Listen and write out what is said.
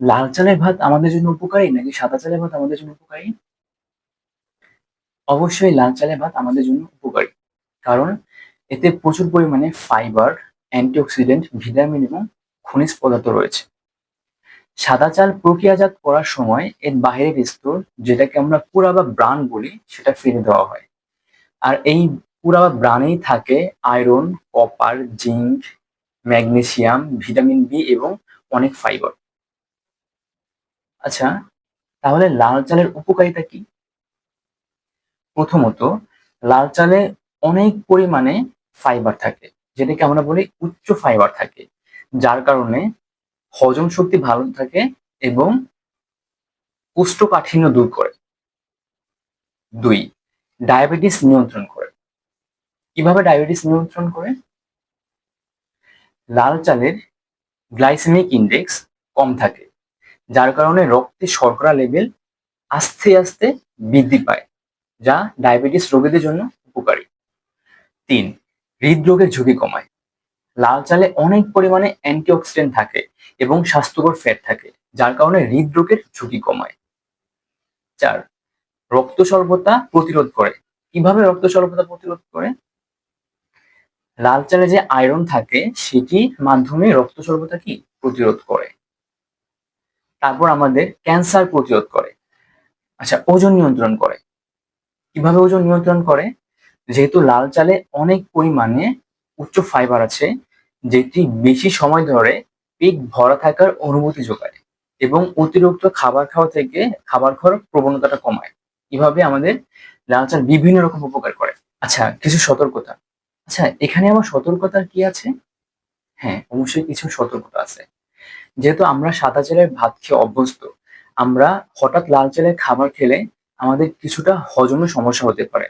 লাল চালের ভাত আমাদের জন্য উপকারী নাকি সাদা চালের ভাত আমাদের জন্য উপকারী? অবশ্যই লাল চালের ভাত আমাদের জন্য উপকারী। কারণ এতে প্রচুর পরিমাণে ফাইবার অ্যান্টিঅক্সিডেন্ট ভিটামিন এবং খনিজ পদার্থ রয়েছে। সাদা চাল প্রক্রিয়াজাত করার সময় এর বাইরের স্তর, যেটাকে আমরা পুরা বা ব্রান বলি, সেটা ফেলে দেওয়া হয়। আর এই পুরা বা ব্রানেই থাকে iron copper zinc magnesium vitamin B এবং অনেক ফাইবার আচ্ছা তাহলে লাল চালের উপকারিতা কি? প্রথমত, লাল চালে অনেক পরিমাণে ফাইবার থাকে, যেটাকে আমরা বলি উচ্চ ফাইবার থাকে, যার কারণে হজম শক্তি ভালো থাকে এবং কোষ্ঠকাঠিন্য দূর করে। দুই, ডায়াবেটিস নিয়ন্ত্রণ করে। কীভাবে ডায়াবেটিস নিয়ন্ত্রণ করে? লাল চালের গ্লাইসেমিক ইন্ডেক্স কম থাকে যার কারণে রক্তে শর্করা লেভেল আস্তে আস্তে বৃদ্ধি পায়, যা ডায়াবেটিস রোগীদের জন্য উপকারী। তিন, হৃদরোগের ঝুঁকি কমায়। লাল চালে অনেক পরিমাণে অ্যান্টিঅক্সিডেন্ট থাকে এবং স্বাস্থ্যকর ফ্যাট থাকে, যার কারণে হৃদরোগের ঝুঁকি কমায়। চার, রক্ত স্বল্পতা প্রতিরোধ করে। কীভাবে রক্ত স্বল্পতা প্রতিরোধ করে? লাল চালে যে আয়রন থাকে, সেটির মাধ্যমে রক্ত স্বল্পতা কি? প্রতিরোধ করে। তারপর আমাদের ক্যান্সার প্রতিরোধ করে। আচ্ছা ওজন নিয়ন্ত্রণ করে। কীভাবে ওজন নিয়ন্ত্রণ করে? যেহেতু লাল চালে অনেক পরিমাণে উচ্চ ফাইবার আছে, যেটি বেশি সময় ধরে পেট ভরা থাকার অনুভূতি যোগায় এবং অতিরিক্ত খাবার খাওয়া থেকে খাবার খাওয়ার প্রবণতাটা কমায়। এভাবে আমাদের লাল চাল বিভিন্ন রকম উপকার করে। আচ্ছা কিছু সতর্কতা। আচ্ছা এখানে আমার সতর্কতা কি আছে? হ্যাঁ অবশ্যই কিছু সতর্কতা আছে। যেহেতু আমরা সাদা চালের ভাত খেয়ে অভ্যস্ত, আমরা হঠাৎ লাল চালের খাবার খেলে আমাদের কিছুটা হজমের সমস্যা হতে পারে।